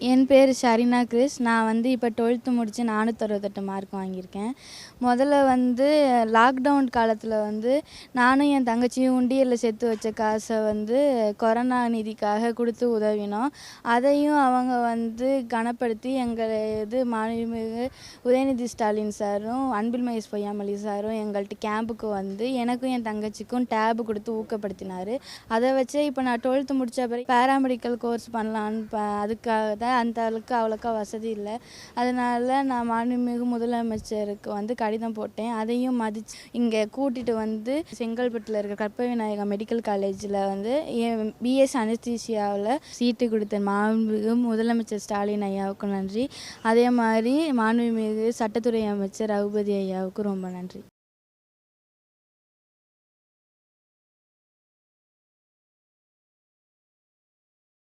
என் பேர் ஷரினா கிறிஸ் நான் வந்து இப்போ டுவெல்த்து முடித்து நானூற்றறுபத்தெட்டு மார்க் வாங்கியிருக்கேன். முதல்ல வந்து லாக்டவுன் காலத்தில் வந்து நானும் என் தங்கச்சியும் உண்டியலில் சேர்த்து வச்ச காசை வந்து கொரோனா நிதிக்காக கொடுத்து உதவினோம். அதையும் அவங்க வந்து கனப்படுத்தி எங்களை இது மாண்புமிகு உதயநிதி ஸ்டாலின் சாரும் அன்பில் மகேஷ் பொய்யாமலி சாரும் எங்கள்கிட்ட கேம்புக்கு வந்து எனக்கும் என் தங்கச்சிக்கும் டேபு கொடுத்து ஊக்கப்படுத்தினார். அதை வச்சு இப்போ நான் டுவெல்த்து முடித்த பிறகு பேராமெடிக்கல் கோர்ஸ் பண்ணலான்னு அதுக்காக தான் அந்த அளவுக்கு அவ்வளோக்கா வசதி இல்லை. அதனால் நான் மாண்புமிகு முதலமைச்சருக்கு வந்து கடிதம் போட்டேன். அதையும் மதிச்சு இங்கே கூட்டிகிட்டு வந்து செங்கல்பட்டில் இருக்க கற்ப விநாயகா மெடிக்கல் காலேஜில் வந்து பிஎஸ் அனஸ்தீசியாவில் சீட்டு கொடுத்த மாண்புமிகு முதலமைச்சர் ஸ்டாலின் ஐயாவுக்கும் நன்றி. அதே மாதிரி மாண்புமிகு சட்டத்துறை அமைச்சர் ரகுபதி ஐயாவுக்கும் ரொம்ப நன்றி.